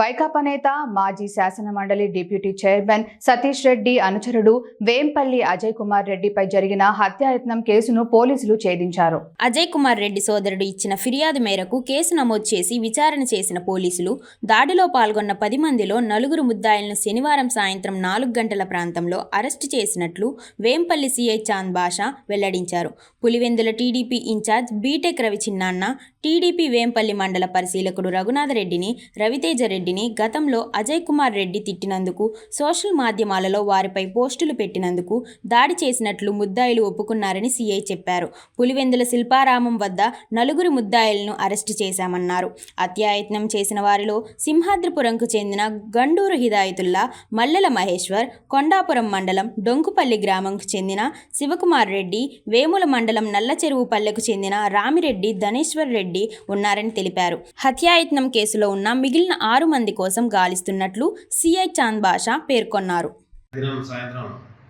వైకాపా నేత మాజీ శాసన మండలి డిప్యూటీ చైర్మన్ సతీష్ రెడ్డి అనుచరుడు వేంపల్లి అజయ్ కుమార్ రెడ్డిపై జరిగిన హత్యాయత్నం కేసును పోలీసులు ఛేదించారు. అజయ్ కుమార్ రెడ్డి సోదరుడు ఇచ్చిన ఫిర్యాదు మేరకు కేసు నమోదు చేసి విచారణ చేసిన పోలీసులు దాడిలో పాల్గొన్న పది మందిలో నలుగురు ముద్దాయిలను శనివారం సాయంత్రం నాలుగు గంటల ప్రాంతంలో అరెస్టు చేసినట్లు వేంపల్లి సిఐ చాంద్ బాషా వెల్లడించారు. Pulivendula TDP in-charge BTech Ravi చిన్నాన్న టీడీపీ వేంపల్లి మండల పరిశీలకుడు రఘునాథరెడ్డిని రవితేజ రెడ్డిని గతంలో అజయ్ కుమార్ రెడ్డి తిట్టినందుకు సోషల్ మాధ్యమాలలో వారిపై పోస్టులు పెట్టినందుకు దాడి చేసినట్లు ముద్దాయిలు ఒప్పుకున్నారని సీఐ చెప్పారు. పులివెందుల శిల్పారామం వద్ద నలుగురు ముద్దాయిలను అరెస్టు చేశామన్నారు. హత్యాయత్నం చేసిన వారిలో సింహాద్రిపురంకు చెందిన గండూరు హిదాయతుల్లా మల్లెల మహేశ్వర్ కొండాపురం మండలం డొంకుపల్లి గ్రామంకు చెందిన శివకుమార్ రెడ్డి వేముల మండలం నల్లచెరువు పల్లెకు చెందిన రామిరెడ్డి ధనేశ్వర్ రెడ్డి ఉన్నారని తెలిపారు. హత్యాయత్నం కేసులో ఉన్న మిగిలిన ఆరు మంది కోసం గాలిస్తున్నట్లు సిఐ చాంద్ బాషా పేర్కొన్నారు. దినం సాయంత్రం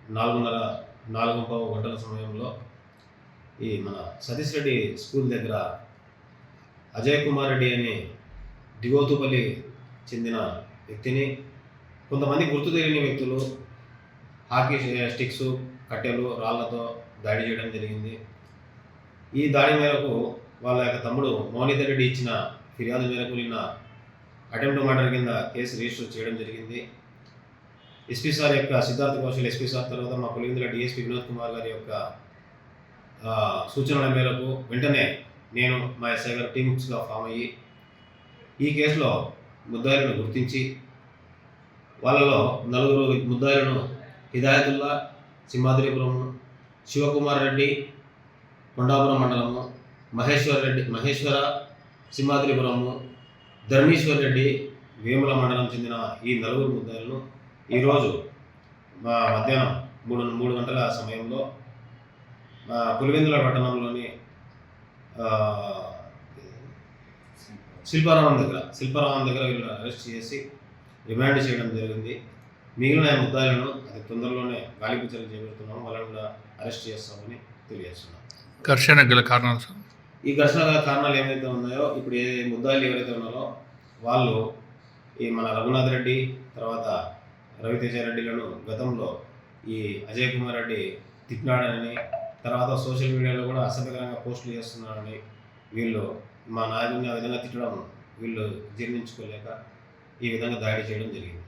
నాలుగున్నర నాలుగు గంటల సమయంలో ఈ మన సతీష్ రెడ్డి స్కూల్ దగ్గర అజయ్ కుమార్ రెడ్డి అనే దిగోతుపల్లి చెందిన వ్యక్తిని కొంతమంది గుర్తు తెలియని వ్యక్తులు హాకీ స్టిక్స్ కట్టెలు రాళ్ళతో దాడి చేయడం జరిగింది. ఈ దాడి మేరకు వాళ్ళ యొక్క తమ్ముడు మౌనిత రెడ్డి ఇచ్చిన ఫిర్యాదు మేరకు నిన్న అటెంప్ట్ మర్డర్ కింద కేసు రిజిస్టర్ చేయడం జరిగింది. ఎస్పీ సార్ యొక్క సిద్ధార్థ కౌశల్ ఎస్పీ సార్ తర్వాత మా పులివెందుల డిఎస్పీ వినోద్ కుమార్ గారి యొక్క సూచనల మేరకు వెంటనే నేను మా ఎస్ఐ గారు టీమ్స్గా ఫామ్ అయ్యి ఈ కేసులో ముద్దాయిలను గుర్తించి వాళ్ళలో నలుగురు ముద్దాయిలను హిదాయతుల్లా సింహాద్రిపురం శివకుమార్ రెడ్డి కొండాపురం మండలము మహేశ్వర్ రెడ్డి మహేశ్వర సింహాద్రిపురము ధర్మేశ్వర్ రెడ్డి వేముల మండలం చెందిన ఈ నలుగురు ముద్దాయిలను ఈరోజు మా మధ్యాహ్నం మూడు మూడు గంటల సమయంలో మా పులివెందుల పట్టణంలోని శిల్పారామం దగ్గర శిల్పారామం దగ్గర వీళ్ళు అరెస్ట్ చేసి రిమాండ్ చేయడం జరిగింది. మిగిలిన ముద్దాయిలను అది తొందరలోనే గాలింపు చేపడుతున్నాము వాళ్ళని కూడా అరెస్ట్ చేస్తామని తెలియజేస్తున్నాం. ఘర్షణ గల కారణాలు సార్ ఈ ఘర్షణ కారణాలు ఏమైతే ఉన్నాయో ఇప్పుడు ఏ ముద్దాయిలు ఎవరైతే ఉన్నారో వాళ్ళు ఈ మన రఘునాథ్ రెడ్డి తర్వాత రవితేజ రెడ్డిలను గతంలో ఈ అజయ్ కుమార్ రెడ్డి తిట్టినాడని తర్వాత సోషల్ మీడియాలో కూడా అసభ్యకరంగా పోస్టులు చేస్తున్నారని వీళ్ళు మా నాయకుడిని ఆ విధంగా తిట్టడం వీళ్ళు జీర్ణించుకోలేక ఈ విధంగా దాడి చేయడం జరిగింది.